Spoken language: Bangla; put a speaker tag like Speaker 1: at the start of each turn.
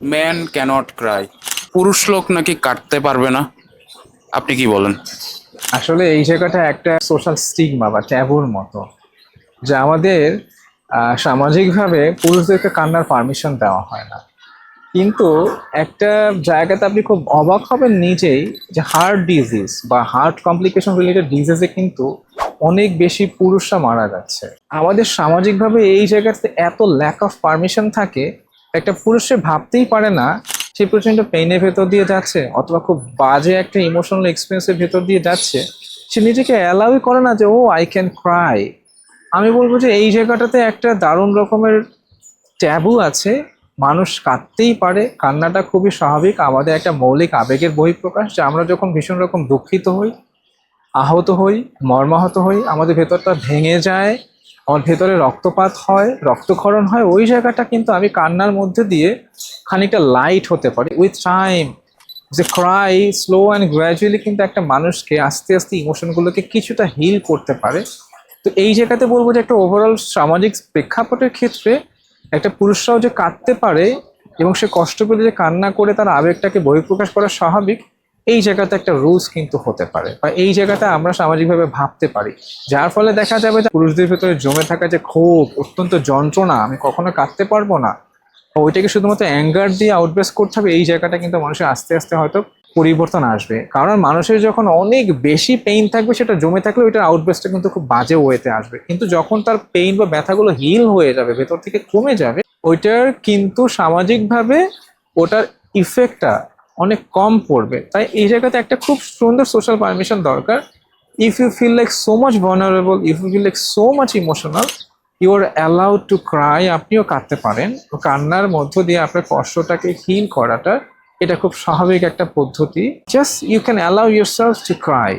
Speaker 1: ম্যান ক্যানট ক্রাই পুরুষ লোক নাকি কাটতে পারবে না? আপনি কি বলেন?
Speaker 2: আসলে এই জায়গাটা একটা সোশ্যাল স্টিগমা বা ট্যাবুর মতো, যা আমাদের সামাজিকভাবে পুরুষদেরকে কান্নার পারমিশন দেওয়া হয় না। কিন্তু একটা জায়গাতে আপনি খুব অবাক হবেন নিজেই যে হার্ট ডিজিজ বা হার্ট কমপ্লিকেশন রিলেটেড ডিজিজে কিন্তু অনেক বেশি পুরুষরা মারা যাচ্ছে। আমাদের সামাজিকভাবে এই জায়গাতে এত ল্যাক অফ পারমিশন থাকে একটা পুরুষ সে ভাবতেই পারে না, সে প্রচণ্ড পেইনের ভেতর দিয়ে যাচ্ছে, অথবা খুব বাজে একটা ইমোশনাল এক্সপিরিয়েন্সের ভেতর দিয়ে যাচ্ছে, সে নিজেকে অ্যালাউই করে না যে ও আই ক্যান ক্রাই আমি বলব যে, এই জায়গাটাতে একটা দারুণ রকমের ট্যাবু আছে, মানুষ কাঁদতেই পারে, কান্নাটা খুবই স্বাভাবিক, আমাদের একটা মৌলিক আবেগের বহিঃপ্রকাশ, যে আমরা যখন ভীষণ রকম দুঃখিত হই, আহত হই, মর্মাহত হই, আমাদের ভেতরটা ভেঙে যায় আমার ভেতরে রক্তপাত হয়, রক্তক্ষরণ হয়। ওই জায়গাটা কিন্তু আমি কান্নার মধ্যে দিয়ে খানিকটা লাইট হতে পারি। উইথ টাইম যে ক্রাই স্লো অ্যান্ড গ্র্যাজুয়ালি কিন্তু একটা মানুষকে আস্তে আস্তে ইমোশনগুলোকে কিছুটা হিল করতে পারে। তো এই জায়গাতে বলব যে একটা ওভারঅল সামাজিক প্রেক্ষাপটের ক্ষেত্রে একটা পুরুষরাও যে কাঁদতে পারে এবং সে কষ্ট পেলে যে কান্না করে তার আবেগটাকে বহিঃপ্রকাশ করা স্বাভাবিক এই জায়গাতে একটা রুলস কিন্তু হতে পারে বা এই জায়গাতে আমরা সামাজিকভাবে ভাবতে পারি। যার ফলে দেখা যাবে যে পুরুষদের ভেতরে জমে থাকা যে ক্ষোভ, অত্যন্ত যন্ত্রণা, আমি কখনো কাটতে পারব না। ওইটাকে শুধুমাত্র অ্যাঙ্গার দিয়ে আউটবেস করতে হবে, এই জায়গাটা কিন্তু মানুষের আস্তে আস্তে হয়তো পরিবর্তন আসবে। কারণ মানুষের যখন অনেক বেশি পেইন থাকবে, সেটা জমে থাকলে ওইটার আউটবেসটা কিন্তু খুব বাজে ওয়েতে আসবে। কিন্তু যখন তার পেইন বা ব্যথাগুলো হিল হয়ে যাবে, ভেতর থেকে কমে যাবে, ওইটার কিন্তু সামাজিকভাবে ওটার ইফেক্টটা অনেক কম পড়বে। তাই এই জায়গাতে একটা খুব সুন্দর সোশ্যাল পারমিশন দরকার। If you feel like so much vulnerable if you feel like so much emotional you are allowed to cry আপনিও কাঁদতে পারেন। কান্নার মধ্য দিয়ে আপনার কষ্টটাকে হিল করাটা, এটা খুব স্বাভাবিক একটা পদ্ধতি। Just you can allow your self to cry